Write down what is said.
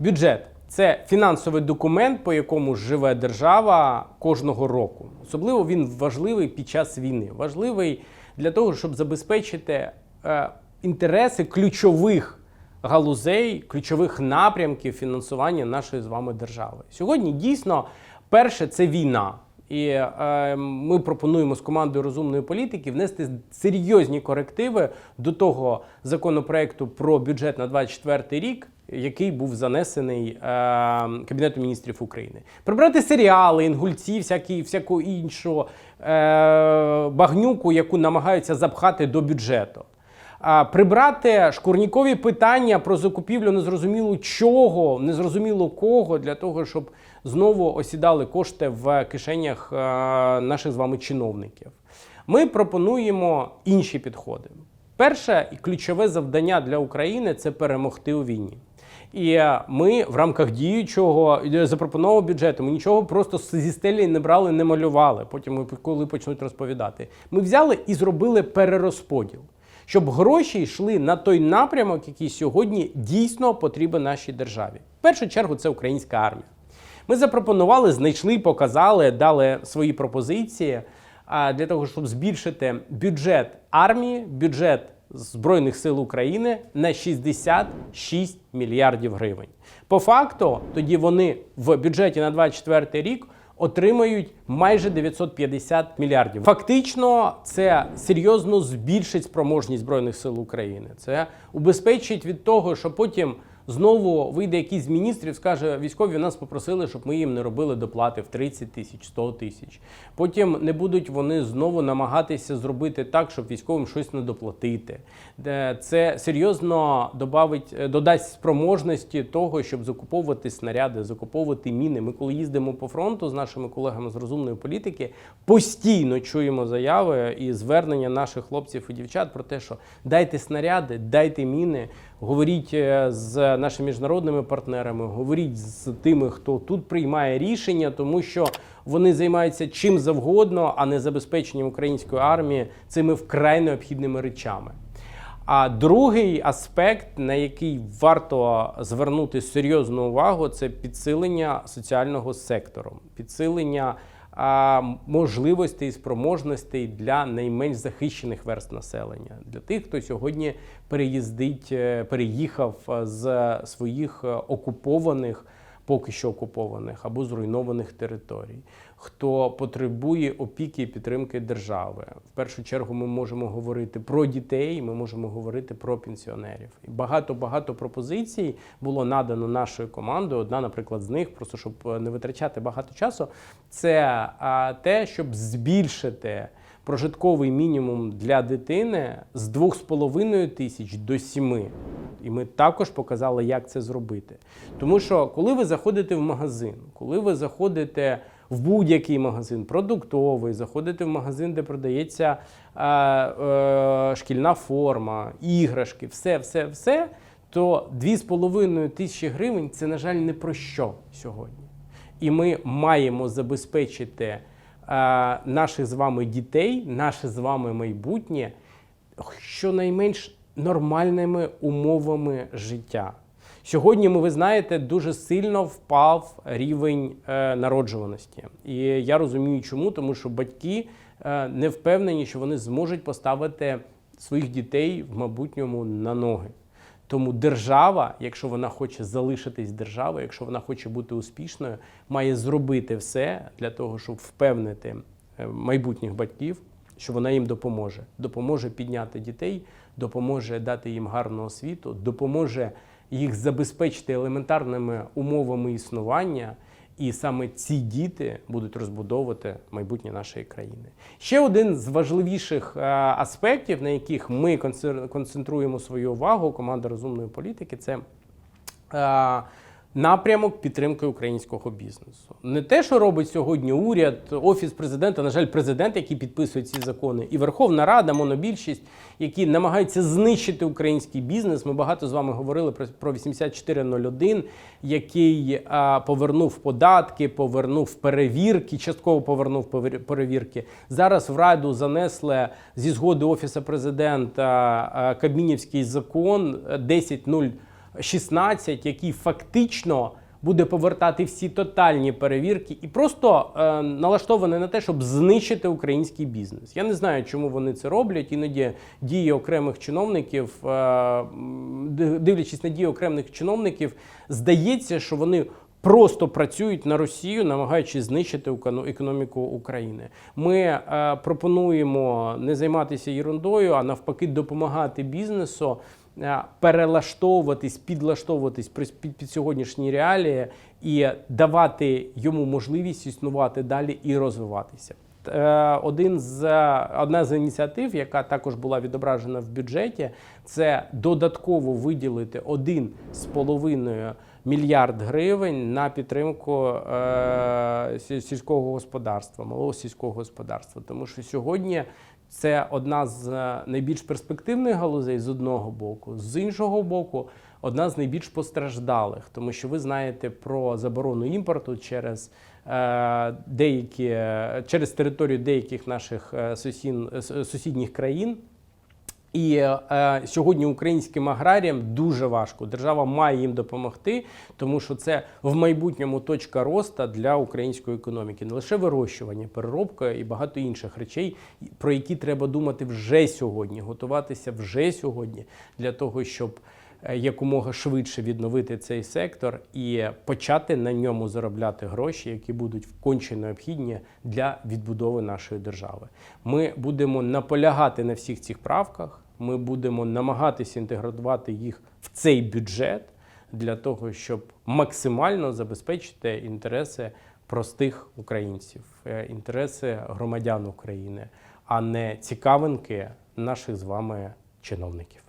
Бюджет це фінансовий документ, по якому живе держава кожного року. Особливо він важливий під час війни. Важливий для того, щоб забезпечити е, інтереси ключових галузей, ключових напрямків фінансування нашої з вами держави. Сьогодні дійсно перше це війна. І е, ми пропонуємо з командою розумної політики внести серйозні корективи до того законопроекту про бюджет на 24 рік, який був занесений е, Кабінетом міністрів України. Прибрати серіали, інгульці, всякі, всяку іншу е, багнюку, яку намагаються запхати до бюджету. А, Прибрати шкурнікові питання про закупівлю незрозуміло чого, незрозуміло кого, для того, щоб знову осідали кошти в кишенях е, наших з вами чиновників. Ми пропонуємо інші підходи. Перше і ключове завдання для України це перемогти у війні. І е, ми в рамках діючого е, запропонованого бюджету ми нічого просто зі стелі не брали, не малювали. Потім коли почнуть розповідати. Ми взяли і зробили перерозподіл щоб гроші йшли на той напрямок, який сьогодні дійсно потрібен нашій державі. В першу чергу це українська армія. Ми запропонували, знайшли, показали, дали свої пропозиції для того, щоб збільшити бюджет армії, бюджет Збройних сил України на 66 мільярдів гривень. По факту, тоді вони в бюджеті на 24 рік отримають майже 950 мільярдів. Фактично, це серйозно збільшить спроможність збройних сил України. Це убезпечить від того, що потім. Знову вийде якийсь з міністрів, скаже, військові нас попросили, щоб ми їм не робили доплати в 30 тисяч, 100 тисяч. Потім не будуть вони знову намагатися зробити так, щоб військовим щось не доплатити. Це серйозно добавить, додасть спроможності того, щоб закуповувати снаряди, закуповувати міни. Ми, коли їздимо по фронту з нашими колегами з розумної політики, постійно чуємо заяви і звернення наших хлопців і дівчат про те, що дайте снаряди, дайте міни. Говоріть е, з нашими міжнародними партнерами, говоріть з тими, хто тут приймає рішення, тому що вони займаються чим завгодно, а не забезпеченням української армії цими вкрай необхідними речами. А другий аспект, на який варто звернути серйозну увагу, це підсилення соціального сектору, підсилення можливостей і спроможностей для найменш захищених верст населення, для тих, хто сьогодні переїздить, е, переїхав з своїх е, окупованих. Поки що окупованих або зруйнованих територій, хто потребує опіки і підтримки держави. В першу чергу ми можемо говорити про дітей, ми можемо говорити про пенсіонерів. І багато багато пропозицій було надано нашою командою. Одна, наприклад, з них, просто щоб не витрачати багато часу, це те, щоб збільшити. Прожитковий мінімум для дитини з 2,5 тисяч до 7. І ми також показали, як це зробити. Тому що, коли ви заходите в магазин, коли ви заходите в будь-який магазин, продуктовий, заходите в магазин, де продається е, е, шкільна форма, іграшки, все, все, все, то 2,5 тисячі гривень це, на жаль, не про що сьогодні. І ми маємо забезпечити наших з вами дітей, наше з вами майбутнє щонайменш нормальними умовами життя. Сьогодні, ми, ви знаєте, дуже сильно впав рівень е, народжуваності. І я розумію, чому, тому що батьки е, не впевнені, що вони зможуть поставити своїх дітей в майбутньому на ноги. Тому держава, якщо вона хоче залишитись державою, якщо вона хоче бути успішною, має зробити все для того, щоб впевнити е, майбутніх батьків, що вона їм допоможе. Допоможе підняти дітей, допоможе дати їм гарну освіту, допоможе їх забезпечити елементарними умовами існування. І саме ці діти будуть розбудовувати майбутнє нашої країни. Ще один з важливіших е, аспектів, на яких ми концентруємо свою увагу, команда розумної політики, це е, напрямок підтримки українського бізнесу. Не те, що робить сьогодні уряд, офіс президента, на жаль, президент, який підписує ці закони, і Верховна Рада, монобільшість, які намагаються знищити український бізнес. Ми багато з вами говорили про 8401, який повернув податки, повернув перевірки, частково повернув перевірки. Зараз в Раду занесли зі згоди офісу президента Кабмінівський закон 10.0 16, який фактично буде повертати всі тотальні перевірки і просто е, налаштований на те, щоб знищити український бізнес. Я не знаю, чому вони це роблять. Іноді дії окремих чиновників, е, дивлячись на дії окремих чиновників, здається, що вони. Просто працюють на Росію, намагаючись знищити еконо- економіку України. Ми е, пропонуємо не займатися ерундою, а навпаки, допомагати бізнесу перелаштовуватись, підлаштовуватись під, під, під сьогоднішні реалії і давати йому можливість існувати далі і розвиватися. Е, Один з одна з ініціатив, яка також була відображена в бюджеті, це додатково виділити 1,5 мільярд гривень на підтримку е, сільського господарства, малого сільського господарства. Тому що сьогодні це одна з е, найбільш перспективних галузей з одного боку, з іншого боку, одна з найбільш постраждалих, тому що ви знаєте про заборону імпорту через е, деякі через територію деяких наших сусід е, сусідніх країн. І е, сьогодні українським аграріям дуже важко. Держава має їм допомогти, тому що це в майбутньому точка росту для української економіки. Не лише вирощування, переробка і багато інших речей, про які треба думати вже сьогодні, готуватися вже сьогодні для того, щоб якомога швидше відновити цей сектор і почати на ньому заробляти гроші, які будуть конче необхідні для відбудови нашої держави. Ми будемо наполягати на всіх цих правках. Ми будемо намагатися інтегрувати їх в цей бюджет для того, щоб максимально забезпечити інтереси простих українців, е, інтереси громадян України, а не цікавинки наших з вами чиновників.